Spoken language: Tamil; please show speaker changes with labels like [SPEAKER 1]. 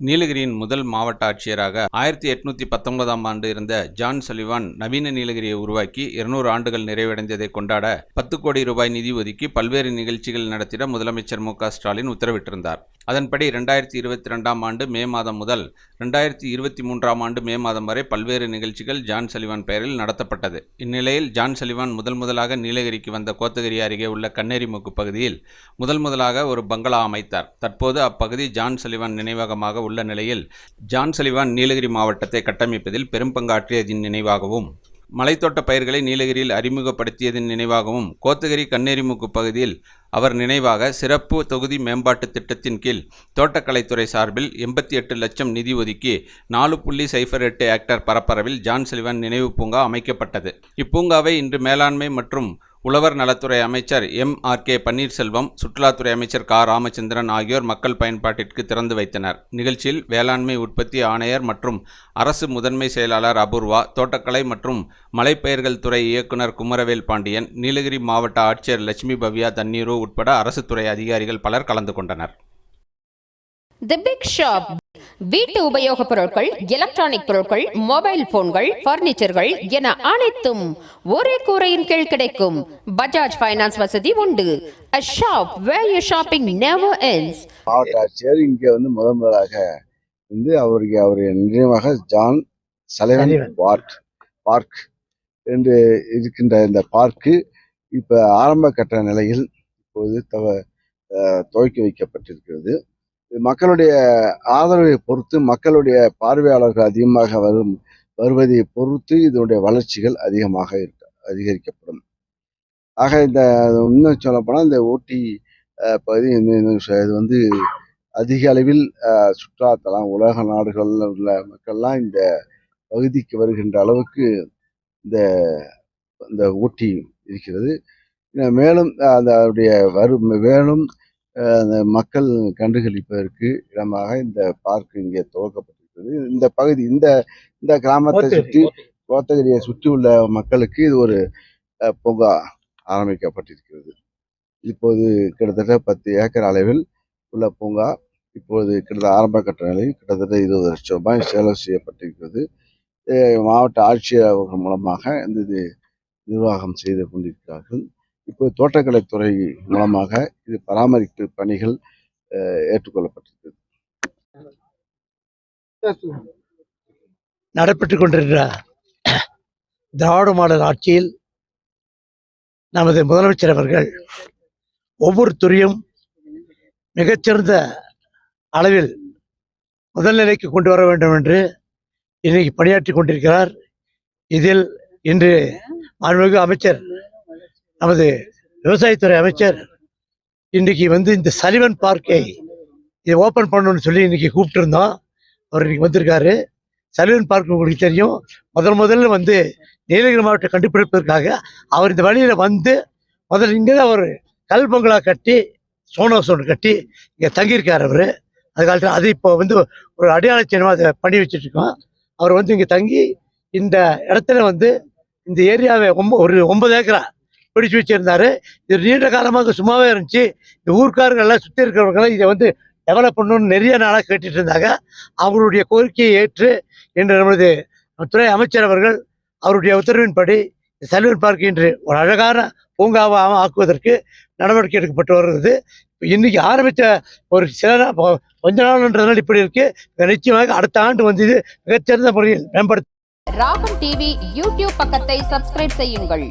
[SPEAKER 1] நீலகிரியின் முதல் மாவட்ட ஆட்சியராக ஆயிரத்தி எட்நூத்தி பத்தொன்பதாம் ஆண்டு இருந்த ஜான் சலிவான் நவீன நீலகிரியை உருவாக்கி இருநூறு ஆண்டுகள் நிறைவடைந்ததை கொண்டாட பத்து கோடி ரூபாய் நிதி ஒதுக்கி பல்வேறு நிகழ்ச்சிகள் நடத்திட முதலமைச்சர் மு க ஸ்டாலின் உத்தரவிட்டிருந்தார். அதன்படி ரெண்டாயிரத்தி இருபத்தி ரெண்டாம் ஆண்டு மே மாதம் முதல் ரெண்டாயிரத்தி இருபத்தி மூன்றாம் ஆண்டு மே மாதம் வரை பல்வேறு நிகழ்ச்சிகள் ஜான் சலிவான் பெயரில் நடத்தப்பட்டது. இந்நிலையில் ஜான் சலிவான் முதல் முதலாக நீலகிரிக்கு வந்த கோத்தகிரி அருகே உள்ள கண்ணேரிமுக்கு பகுதியில் முதல் முதலாக ஒரு பங்களா அமைத்தார். தற்போது அப்பகுதி ஜான் சலிவான் நினைவகமாக உள்ள நிலையில் ஜான் சலிவான் நீலகிரி மாவட்டத்தை கட்டமைப்பதில் பெரும் பங்காற்றியதின் நினைவாகவும் மலைத்தோட்ட பயிர்களை நீலகிரியில் அறிமுகப்படுத்தியதன் நினைவாகவும் கோத்தகிரி கண்ணேரிமுக்கு பகுதியில் அவர் நினைவாக சிறப்பு தொகுதி மேம்பாட்டு திட்டத்தின் கீழ் தோட்டக்கலைத்துறை சார்பில் எண்பத்தி எட்டு லட்சம் நிதி ஒதுக்கி நாலு புள்ளி சைஃபர் எட்டு ஹெக்டர் பரப்பரவில் ஜான் செல்வன் நினைவு பூங்கா அமைக்கப்பட்டது. இப்பூங்காவை இன்று மேலாண்மை மற்றும் உழவர் நலத்துறை அமைச்சர் எம். ஆர். கே. பன்னீர்செல்வம் சுற்றுலாத்துறை அமைச்சர் கா. ராமச்சந்திரன் ஆகியோர் மக்கள் பயன்பாட்டிற்கு திறந்து வைத்தனர். நிகழ்ச்சியில் வேளாண்மை உற்பத்தி ஆணையர் மற்றும் அரசு முதன்மை செயலாளர் அபூர்வா தோட்டக்கலை மற்றும் மலைப்பயிர்கள் துறை இயக்குனர் குமரவேல் பாண்டியன் நீலகிரி மாவட்ட ஆட்சியர் லட்சுமி பவ்யா தண்ணீரு உட்பட அரசு துறை அதிகாரிகள் பலர் கலந்து கொண்டனர்.
[SPEAKER 2] The Big Shop. வீட்டு உபயோகப் பொருட்கள் எலக்ட்ரானிக் பொருட்கள் மொபைல் போன்கள் பர்னிச்சர்கள் என அனைத்தும் ஒரே கூரையின் கீழ் கிடைக்கும். பஜாஜ் ஃபைனான்ஸ் வசதி உண்டு. A shop where your shopping never ends.
[SPEAKER 3] மாவட்ட ஆட்சியர் இங்கே வந்து முதன் முதலாக வந்து அவருக்கு அவர் நினைவாக ஜான் சலைவன். பார்க் பார்க் என்று இருக்கின்ற இந்த பார்க்கு இப்போ ஆரம்ப கட்ட நிலையில் இப்போது தவ துவக்கி வைக்கப்பட்டிருக்கிறது. மக்களுடைய ஆதரவை பொறுத்து மக்களுடைய பார்வையாளர்கள் அதிகமாக வரும் வருவதை பொறுத்து இதனுடைய வளர்ச்சிகள் அதிகமாக இருக்க அதிகரிக்கப்படும். ஆக இந்த இன்னும் சொல்லப்போனால் இந்த ஊட்டி பகுதி இது வந்து அதிக அளவில் சுற்றுலாத்தலம் உலக நாடுகளில் உள்ள மக்கள்லாம் இந்த பகுதிக்கு வருகின்ற அளவுக்கு இந்த இந்த ஊட்டி இருக்கிறது. மேலும் அந்த அதனுடைய வரும் மேலும் மக்கள் கண்டுகளிப்பதற்கு இடமாக இந்த பார்க் இங்கே துவக்கப்பட்டிருக்கிறது. இந்த பகுதி இந்த இந்த கிராமத்தை சுற்றி கோத்தகிரியை சுற்றி உள்ள மக்களுக்கு இது ஒரு பூங்கா ஆரம்பிக்கப்பட்டிருக்கிறது. இப்போது கிட்டத்தட்ட பத்து ஏக்கர் அளவில் உள்ள பூங்கா இப்போது கிட்டத்தட்ட ஆரம்ப கட்ட நிலையில் கிட்டத்தட்ட இருபது லட்சம் ரூபாய் செலவு செய்யப்பட்டிருக்கிறது. மாவட்ட ஆட்சியர் அவர்கள் மூலமாக இந்த இது நிர்வாகம் செய்து கொண்டிருக்கிறார்கள். இப்போ தோட்டக்கலைத்துறை மூலமாக இது பராமரிப்பு பணிகள் ஏற்றுக்கொள்ளப்பட்டிருக்கிறது
[SPEAKER 4] நடைபெற்றுக் கொண்டிருக்கிற திராவிட மாடல் ஆட்சியில் நமது முதலமைச்சர் அவர்கள் ஒவ்வொரு துறையும் மிகச்சிறந்த அளவில் முதல் நிலைக்கு கொண்டு வர வேண்டும் என்று இன்னைக்கு பணியாற்றி கொண்டிருக்கிறார். இதில் இன்று மாண்புமிகு அமைச்சர் நமது விவசாயத்துறை அமைச்சர் இன்றைக்கு வந்து இந்த சலிவன் பார்க்கை இதை ஓப்பன் பண்ணணும்னு சொல்லி இன்னைக்கு கூப்பிட்டுருந்தோம். அவர் இன்றைக்கி வந்திருக்காரு. சலிவன் பார்க் உங்களுக்கு தெரியும். முதல் முதல்ல வந்து நீலகிரி மாவட்டம் கண்டுபிடிப்பதற்காக அவர் இந்த வழியில் வந்து முதல்ல இங்கே தான் ஒரு கல் பங்களா கட்டி சோனோ ஒன்று கட்டி இங்கே தங்கியிருக்கார் அவர். அது காலத்தில் அது இப்போ வந்து ஒரு அடையாள சின்னமாக அதை பண்ணி வச்சுட்ருக்கோம். அவர் வந்து இங்கே தங்கி இந்த இடத்துல வந்து இந்த ஏரியாவை ஒம்ப ஒரு ஒன்பது ஏக்கரா பிடிச்சு வச்சுருந்தாரு. இது நீண்ட காலமாக சும்மாவே இருந்துச்சு. இந்த ஊர்க்காரங்க எல்லாம் சுற்றி இருக்கிறவங்களாம் இதை வந்து டெவலப் பண்ணணும்னு நிறைய நாளாக கேட்டுட்டு இருந்தாங்க. அவருடைய கோரிக்கையை ஏற்று இன்று நமது துறை அமைச்சர் அவர்கள் அவருடைய உத்தரவின்படி சல்வன் பார்க் இன்று ஒரு அழகான பூங்காவாக ஆக்குவதற்கு நடவடிக்கை எடுக்கப்பட்டு வருகிறது. இன்னைக்கு ஆரம்பித்த ஒரு சில நாள் கொஞ்ச நாள்ன்றதுனால இப்படி இருக்கு. நிச்சயமாக அடுத்த ஆண்டு வந்து இது மிகச்சிறந்த முறையில் மேம்படுத்த
[SPEAKER 2] ராகம் டிவி யூடியூப் பக்கத்தை சப்ஸ்கிரைப் செய்யுங்கள்.